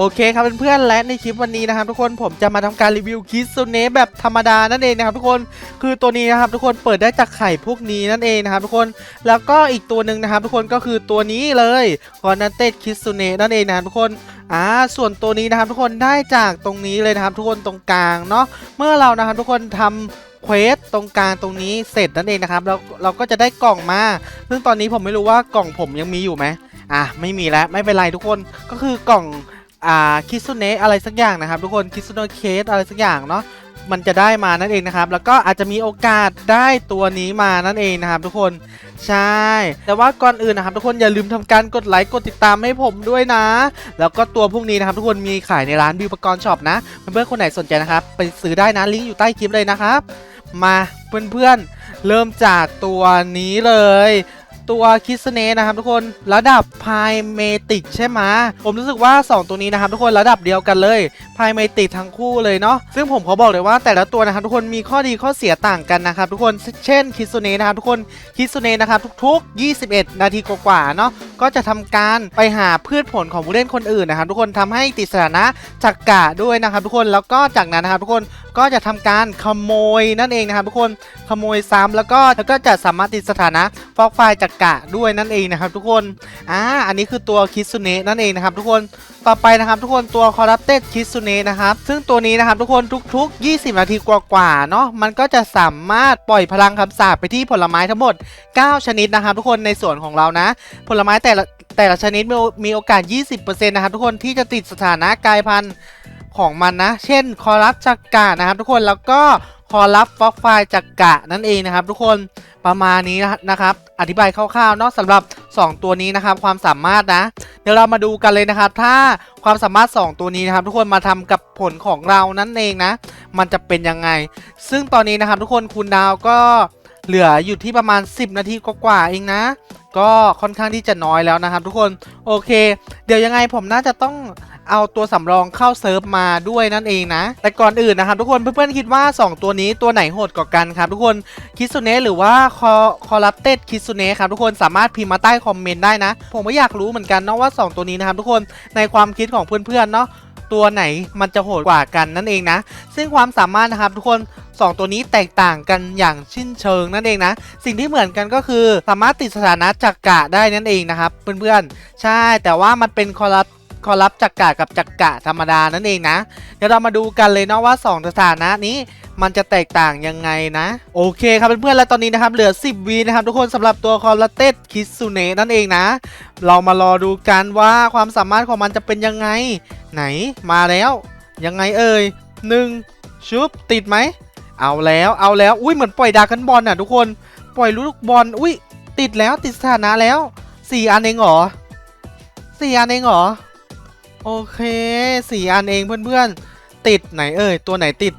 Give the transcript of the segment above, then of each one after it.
โอเคครับเพื่อนๆและในคลิปวันนี้นะครับทุกคนผมจะมาทำการรีวิวคิส u เนะแบบธรรมดานั่นเองนะครับทุกคนคือตัวนี้นะครับทุกคนเปิดได้จากไข่พวกนี้นั่นเองนะครับทุกคนแล้วก็อีกตัวหนึ่งนะครับทุกคนก็คือตัวนี้เลยกอนเต็ดคิส u เนะนั่นเองนะครับทุกคนอ่าส่วนตัวนี้นะครับทุกคนได้จากตรงนี้เลยนะครับทุกคนตรงกลางเนาะเมื่อเรานะครับทุกคนทำเควสตรงกลางตรงนี้เสร็จนั่นเองนะครับแล้วเราก็จะได้กล่องมา ซึ่งตอนนี้ผมไม่รู้ว่ากล่องผมยังมีอยู่ไหมอะไม่มีแล้วไม่เป็นไรทุกคนก็คือกล่อง อ่าคิซุเนะอะไรสักอย่างนะครับทุกคนคิซุเนเคสอะไรสักอย่างเนาะมันจะได้มานั่นเองนะครับ แล้วก็อาจจะมีโอกาสได้ตัวนี้มานั่นเองนะครับ ทุกคนใช่ แต่ว่าก่อนอื่นนะครับ ทุกคนอย่าลืมทำการกดไลค์กดติดตามให้ผมด้วยนะ แล้วก็ตัวพวกนี้นะครับ ทุกคนมีขายในร้านบิวปกรณ์ช็อปนะเพื่อนๆคนไหนสนใจนะครับ ไปซื้อได้นะลิงก์อยู่ใต้คลิปเลยนะครับ มาเพื่อนๆเริ่มจากตัวนี้เลย ตัวคิสเนนะครับทุกคนระดับพายเมติกใช่ไหมผมรู้สึกว่า 2 ตัวนี้นะครับทุกคนระดับเดียวกันเลยพายเมติกทั้งคู่เลยเนาะซึ่งผมขอบอกเลยว่าแต่ละตัวนะครับทุกคนมีข้อดีข้อเสียต่างกันนะครับทุกคนเช่นคิสเนนะครับทุกคนคิสเนนะครับทุกๆ 21 นาทีกว่าๆเนาะก็จะทำการไปหาพืชผลของผู้เล่นคนอื่นนะครับทุกคนทำให้ติดสถานะจักกะด้วยนะครับทุกคนแล้วก็จากนั้นนะครับทุกคน ก็จะทำการขโมยนั่นเองนะครับทุกคนขโมยซ้ำแล้วก็แล้วก็จะสามารถติดสถานะฟอกไฟล์จากกะด้วยนั่นเองนะครับ ทุกคนอ่าอันนี้คือตัวคิสุเนะนั่นเองนะครับ ทุกคนต่อไปนะครับทุกคนตัวคอร์รัปเต็ดคิสุเนะนะครับซึ่งตัวนี้นะครับทุกคนทุก ๆ 20 นาทีกว่าๆเนาะมันก็จะสามารถปล่อยพลังคำสาปไปที่ผลไม้ทั้งหมด 9 ชนิดนะครับ ทุกคนในส่วนของเรานะ ผลไม้แต่ละแต่ละชนิดมีมีโอกาส 20%นะครับทุกคนที่จะติดสถานะกลายพันธุ์ ของมันนะ เช่นคอรับจักกะนะครับทุกคนแล้วก็คอรับฟอกไฟจักกะนั่นเองนะครับ ทุกคนประมาณนี้นะครับ อธิบายคร่าวๆเนาะสำหรับ 2 ตัวนี้นะครับ ความสามารถนะ เดี๋ยวเรามาดูกันเลยนะครับ ถ้าความสามารถ 2 ตัวนี้นะครับ ทุกคนมาทำกับผลของเรานั่นเองนะ มันจะเป็นยังไง ซึ่งตอนนี้นะครับ ทุกคนคูณดาวก็เหลืออยู่ที่ประมาณ 10 นาทีกว่าๆเองนะ ก็ค่อนข้างที่จะน้อยแล้วนะครับ ทุกคนโอเค เดี๋ยวยังไงผมน่าจะต้อง เอาตัวสำรองเข้าเซิร์ฟมาด้วยนั่นเองนะ แต่ก่อนอื่นนะครับทุกคนเพื่อนๆคิดว่า 2 ตัวนี้ตัวไหนโหดกว่ากันครับทุกคนคิสุเนะหรือว่าคอคอรัปเต็ดคิสุเนะครับทุกคนสามารถพิมพ์มาใต้คอมเมนต์ได้นะ ผมก็อยากรู้เหมือนกันเนาะว่า 2 ตัวนี้นะครับทุกคนในความคิดของเพื่อนๆเนาะตัวไหนมันจะโหดกว่ากันนั่นเองนะ ซึ่งความสามารถนะครับทุกคน 2 ตัวนี้แตกต่างกันอย่างชิ้นเชิงนั่นเองนะ สิ่งที่เหมือนกันก็คือสามารถติดสถานะจักกะได้นั่นเองนะครับเพื่อนๆ ใช่แต่ว่ามันเป็นคอรับ คอรับจักกะกับจักกะธรรมดานั่นเองนะ เดี๋ยวเรามาดูกันเลยเนาะว่า 2 สถานะนี้มันจะแตกต่างยังไงนะ โอเคครับเพื่อนๆและตอนนี้นะครับเหลือ 10วีนะครับทุกคนสำหรับตัวคอร์เต็ดคิสุเนะนั่นเองนะ เรามารอดูกันว่าความสามารถของมันจะเป็นยังไง ไหนมาแล้วยังไงเอ่ยหนึ่งชุบติดไหมเอาแล้วเอาแล้วอุ้ยเหมือนปล่อยดากันบอลน่ะทุกคนปล่อยลูกบอลอุ้ยติดแล้วติดสถานะแล้วสี่อันเองเหรอสี่อันเองเหรอ โอเคสี่อันเองเพื่อนๆ ติดไหนเอ่ยตัวไหนติด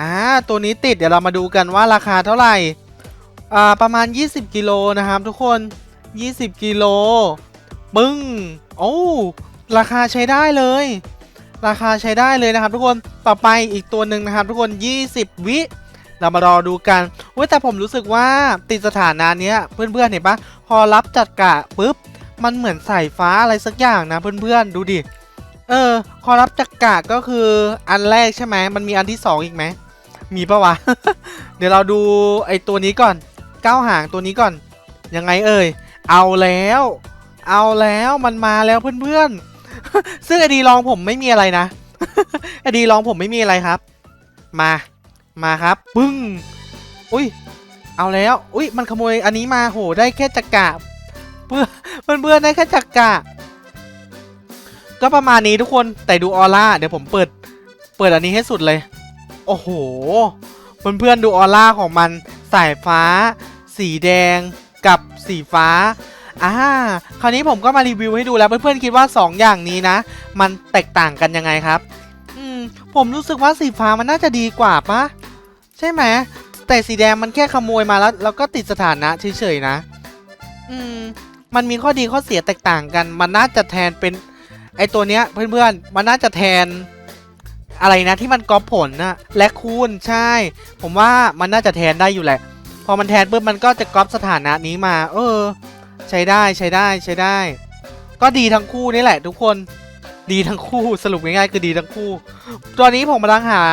อ่าตัวนี้ติดเดี๋ยวเรามาดูกันว่าราคาเท่าไหร่อ่าประมาณ 20 กิโลนะครับทุกคน 20 กิโลปึ้งโอ้ราคาใช้ได้เลย ราคาใช้ได้เลยนะครับ ทุกคนต่อไปอีกตัวหนึ่งนะครับ ทุกคน 20 วิเรามารอดูกันเว้ยแต่ผมรู้สึกว่าติดสถานะเนี้ยเพื่อนๆเห็นปะพอรับจัดกะปุ๊บมันเหมือนสายฟ้าอะไรสักอย่างนะเพื่อนๆดูดิ เออพอรับจักกะก็คืออันแรกใช่ไหม มันมีอันที่สองอีกไหม มีปะวะ เดี๋ยวเราดูไอตัวนี้ก่อนก้าวหางตัวนี้ก่อน ยังไงเอ่ย เอาแล้ว เอาแล้วมันมาแล้วเพื่อนๆ ซึ่งไอดีลองผมไม่มีอะไรนะ ไอดีลองผมไม่มีอะไรครับ มา มาครับ ปึ้ง อุ้ย เอาแล้ว อุ้ยมันขโมยอันนี้มา โห ได้แค่จักกะ เพื่อนเพื่อนเพื่อนได้แค่จักกะ ก็ประมาณนี้ทุกคนแต่ดูออร่าเดี๋ยวผมเปิด เปิดอันนี้ให้สุดเลย โอ้โหเพื่อนเพื่อนๆดูออร่าของมันสายฟ้า สีแดงกับสีฟ้าอ่าคราวนี้ผมก็มารีวิวให้ดูแล้วเพื่อนๆคิดว่า 2 อย่างนี้นะ มันแตกต่างกันยังไงครับ อืมผมรู้สึกว่าสีฟ้ามันน่าจะดีกว่าปะใช่ไหมแต่สีแดงมันแค่ขโมยมาแล้วแล้วก็ติดสถานะเฉยๆนะ อืม มันมีข้อดีข้อเสียแตกต่างกัน มันน่าจะแทนเป็น ไอตัวเนี้ยเพื่อนๆ มันน่าจะแทนอะไรนะที่มันกอบผลนะและคูณใช่ ผมว่ามันน่าจะแทนได้อยู่แหละ พอมันแทนปุ๊บมันก็จะก๊อปสถานะนี้มา เออ ใช้ได้ใช้ได้ใช้ได้ ก็ดีทั้งคู่นี่แหละ ทุกคนดีทั้งคู่สรุปง่ายๆคือดีทั้งคู่ ตอนนี้ผมกำลังหา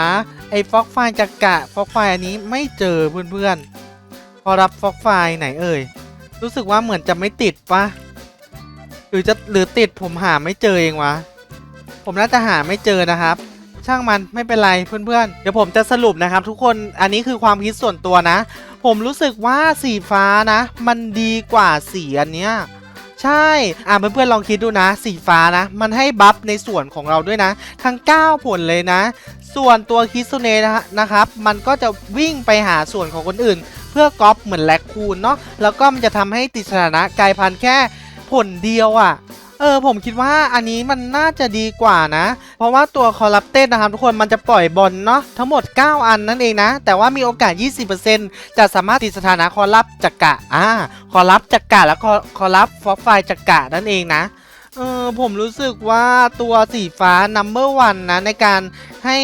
ไอ้ฟอกไฟจากกะฟอกไฟอันนี้ไม่เจอเพื่อนๆพอรับฟอกไฟไหนเอ่ยรู้สึกว่าเหมือนจะไม่ติดปะ หรือจะหรือติดผมหาไม่เจอเองวะ ผมน่าจะหาไม่เจอนะครับ ช่างมันไม่เป็นไรเพื่อนๆ เดี๋ยวผมจะสรุปนะครับ ทุกคนอันนี้คือความคิดส่วนตัวนะ ผมรู้สึกว่าสีฟ้านะ มันดีกว่าสีอันเนี้ยใช่ อ่าเพื่อนๆลองคิดดูนะ สีฟ้านะ มันให้บัฟในส่วนของเราด้วยนะ ทั้ง 9 ผลเลยนะ ส่วนตัวคิสุเนะนะนะครับ มันก็จะวิ่งไปหาส่วนของคนอื่น เพื่อก๊อปเหมือนแลกคูนเนาะ แล้วก็มันจะทำให้ติดสถานะกลายพันธุ์แค่ ผลเดียวอะ่ะเออผมคิดว่าอันนี้มันน่าจะดีกว่านะ เพราะว่าตัวคอร์รัปเต็ดนะครับทุกคนมันจะปล่อยบอลเนาะทั้งหมด 9 อันนั่นเองนะ แต่ว่ามีโอกาส 20%จะสามารถติดสถานะคอรับจักระอ่าคอรับจักระและคอคอรับฟอสไฟจักระนั่นเองนะเออผมรู้สึกว่าตัวสีฟ้า number one นะในการให้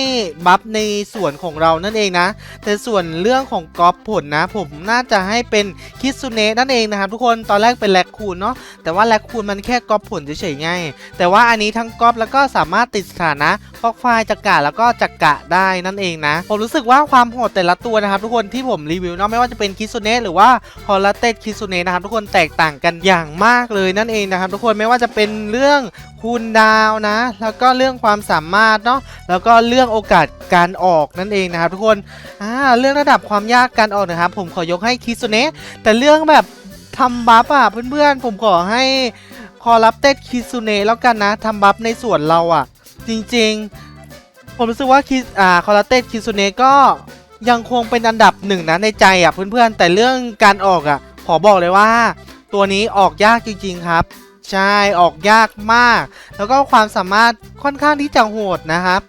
บัฟในส่วนของเรานั่นเองนะ แต่ส่วนเรื่องของกอฟผลนะ ผมน่าจะให้เป็นคิสุเนะนั่นเองนะครับทุกคนตอนแรกเป็นแลกคูนเนาะแต่ว่าแลกคูนมันแค่กอฟผลเฉยๆไงแต่ว่าอันนี้ทั้งกอฟแล้วก็สามารถติดสถานะฟอกไฟจักระแล้วก็จักระได้นั่นเองนะผมรู้สึกว่าความโหดแต่ละตัวนะครับ ทุกคนที่ผมรีวิวเนาะไม่ว่าจะเป็นคิสุเนะหรือว่าฮอลลาเต็ดคิสุเนะนะครับทุกคนแตกต่างกันอย่างมากเลยนั่นเองนะครับ ทุกคนไม่ว่าจะเป็นเรื่อง คูณดาวนะ แล้วก็เรื่องความสามารถเนาะแล้วก็เรื่องโอกาสการออกนั่นเองนะครับทุกคนอ่าเรื่องระดับความยากการออกนะครับ ผมขอยกให้คิสุเนะแต่เรื่องแบบทำบัฟอะเพื่อนๆ ผมขอให้คอรับเต็ดคิสุเนะแล้วกันนะทำบัฟในส่วนเราอะจริงๆ ผมรู้สึกว่าคิอ่าคอรับเต็ดคิสุเนะก็ยังคงเป็นอันดับหนึ่งนะในใจอะเพื่อนๆ แต่เรื่องการออกอะ ขอบอกเลยว่า ตัวนี้ออกยากจริง ๆ ครับ ใช่ออกยากมาก แล้วก็ความสามารถค่อนข้างที่จะโหดนะครับ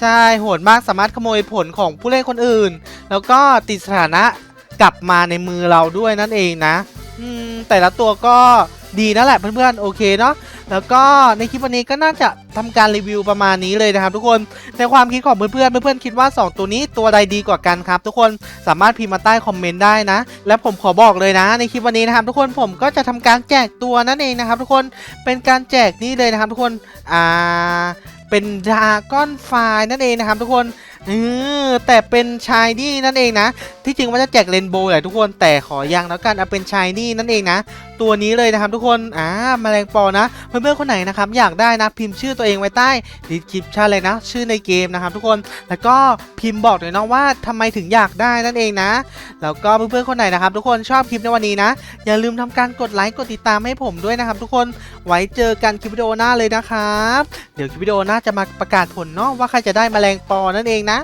ใช่โหดมากสามารถขโมยผลของผู้เล่นคนอื่น แล้วก็ติดสถานะกลับมาในมือเราด้วยนั่นเองนะอืมแต่ละตัวก็ดีนั่นแหละเพื่อนๆโอเคเนาะ แล้วก็ในคลิปวันนี้ก็น่าจะทำการรีวิวประมาณนี้เลยนะครับทุกคนในความคิดของเพื่อนๆเพื่อนๆคิดว่า 2 ตัวนี้ตัวใดดีกว่ากันครับ ทุกคนสามารถพิมพ์มาใต้คอมเมนต์ได้นะ และผมขอบอกเลยนะ ในคลิปวันนี้นะครับทุกคนผมก็จะทำการแจกตัวนั่นเองนะครับ ทุกคนเป็นการแจกนี่เลยนะครับทุกคนอ่าเป็นดาก้อนไฟนั่นเองนะครับทุกคน เออแต่เป็นชายนี่นั่นเองนะ ที่จริงว่าจะแจกเรนโบว์แหละทุกคนแต่ขอยังแล้วกันเอาเป็นชายนี่นั่นเองนะ ตัวนี้เลยนะครับทุกคนอ่าแมลงปอนะ เพื่อนๆคนไหนนะครับอยากได้นะพิมพ์ชื่อตัวเองไว้ใต้ดีคลิปชั่นเลยนะ ชื่อในเกมนะครับทุกคนแล้วก็พิมพ์บอกหน่อยนะว่าทำไมถึงอยากได้นั่นเองนะแล้วก็เพื่อนๆคนไหนนะครับทุกคนชอบคลิปในวันนี้นะ อย่าลืมทำการกดไลค์กดติดตามให้ผมด้วยนะครับทุกคนไว้เจอกันคลิปวิดีโอหน้าเลยนะครับ เดี๋ยวคลิปวิดีโอหน้าจะมาประกาศผลเนาะว่าใครจะได้แมลงปอนั่นเองนะ